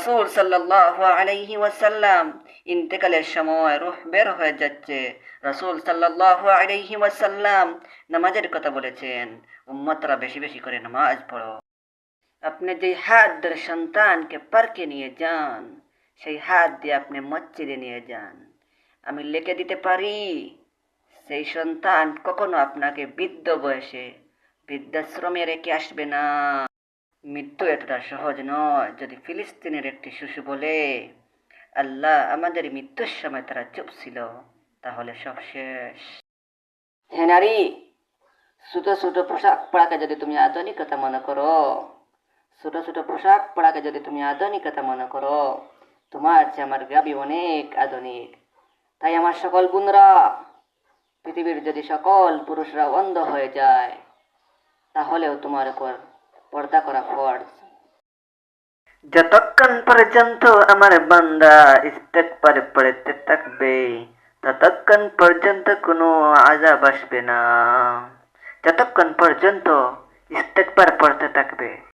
রাসূল সাল্লাল্লাহু আলাইহি ওয়াসাল্লাম ইন্তেকালের সময় রূহ বের হয়ে যাচ্ছে। রাসূল সাল্লাল্লাহু আলাইহি ওয়াসাল্লাম নামাজের কথা বলেছেন, উম্মতরা বেশি বেশি করে নামাজ পড়ো। আপনি যে হাত ধরে সন্তানকে পার্কে নিয়ে যান, সেই হাত দিয়ে আপনি মসজিদে নিয়ে যান। আমি লিখে দিতে পারি, সেই সন্তান কখনো আপনাকে বৃদ্ধ বয়সে বৃদ্ধাশ্রমে রেখে আসবে না। মৃত্যু এতটা সহজ নয়। যদি ফিলিস্তিনের একটি শিশু বলে, আল্লাহ আমাদের মৃত্যুর সময় তারা চুপ ছিল, তাহলে সব শেষ। হে নারী, ছোট ছোট পোশাক পড়াকে যদি তুমি আধুনিকতা মনে করো, ছোট ছোট পোশাক পড়াকে যদি তুমি আধুনিকতা মনে করো, তোমার চেয়ে আমার গাবি অনেক আধুনিক। তাই আমার সকল বোনরা, পৃথিবীর যদি সকল পুরুষরা অন্ধ হয়ে যায়, তাহলেও তোমার উপর পর্দা করা ফর্জ যতক্ষণ পর্যন্ত আমার বান্দা ইস্তেকবারে পড়তে থাকবে, ততক্ষণ পর্যন্ত কোনো আজাব আসবে না। যতক্ষণ পর্যন্ত ইস্তেকবার পড়তে থাকবে।